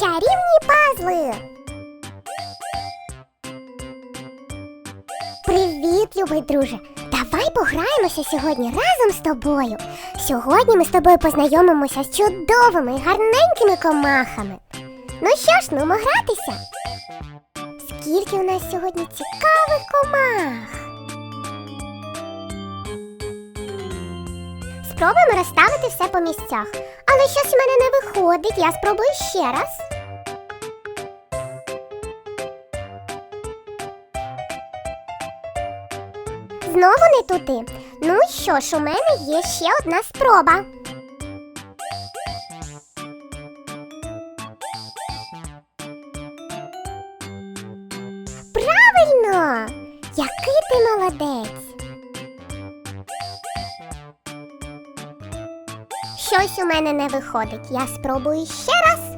Чарівні пазли. Привіт, любий друже! Давай пограємося сьогодні разом з тобою. Сьогодні ми з тобою познайомимося з чудовими гарненькими комахами. Ну що ж, нумо гратися. Скільки у нас сьогодні цікавих комах. Спробуємо розставити все по місцях. Але щось у мене не виходить, я спробую ще раз. Знову не туди. Ну що ж, у мене є ще одна спроба. Правильно! Який ти молодець! Щось у мене не виходить. Я спробую ще раз.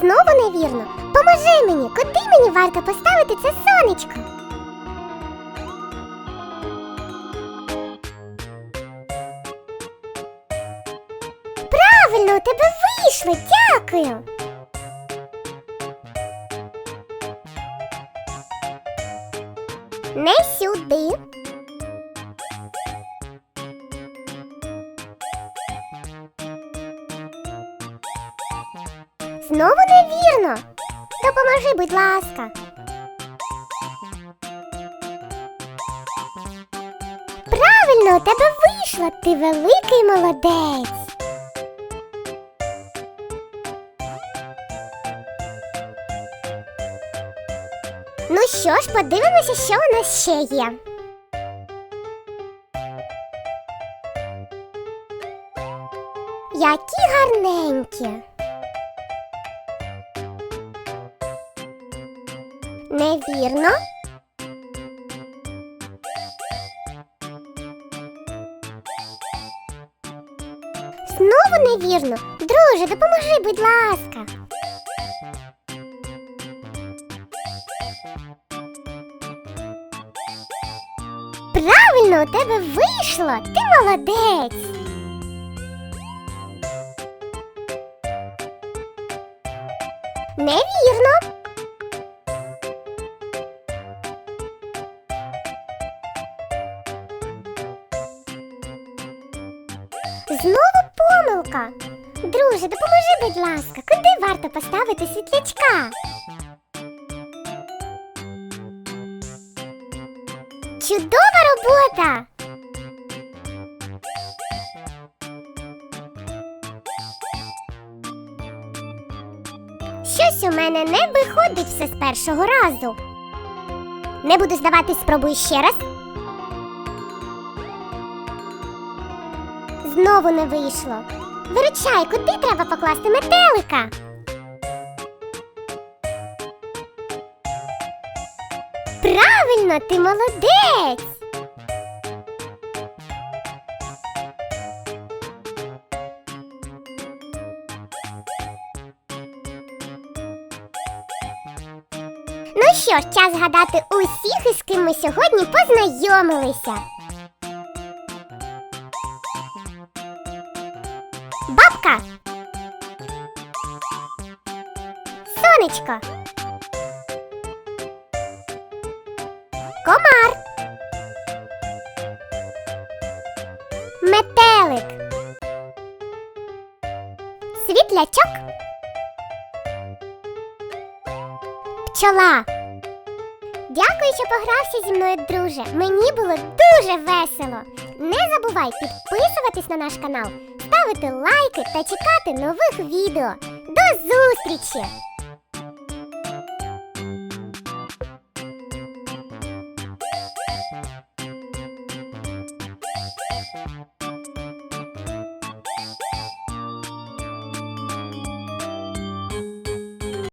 Знову невірно. Поможи мені, куди мені варто поставити це сонечко? Правильно, у тебе вийшло, дякую. Не сюди. Знову невірно. Допоможи, будь ласка. Правильно, у тебе вийшло. Ти великий молодець. Ну що ж, подивимося, що у нас ще є. Які гарненькі. Невірно. Знову невірно. Друже, допоможи, будь ласка. Правильно, у тебе вийшло. Ти молодець. Невірно. Знову помилка. Друже, допоможи, будь ласка, куди варто поставити світлячка? Чудова робота! Щось у мене не виходить все з першого разу. Не буду здаватись, спробую ще раз. Знову не вийшло. Виручай, куди треба покласти метелика? Правильно, ти молодець. Ну що ж, час згадати усіх, із ким ми сьогодні познайомилися. Бабка. Сонечко. Комар. Метелик. Світлячок. Пчола. Дякую, що погрався зі мною, друже. Мені було дуже весело. Не забувай підписуватись на наш канал, ставити лайки та чекати нових відео. До зустрічі!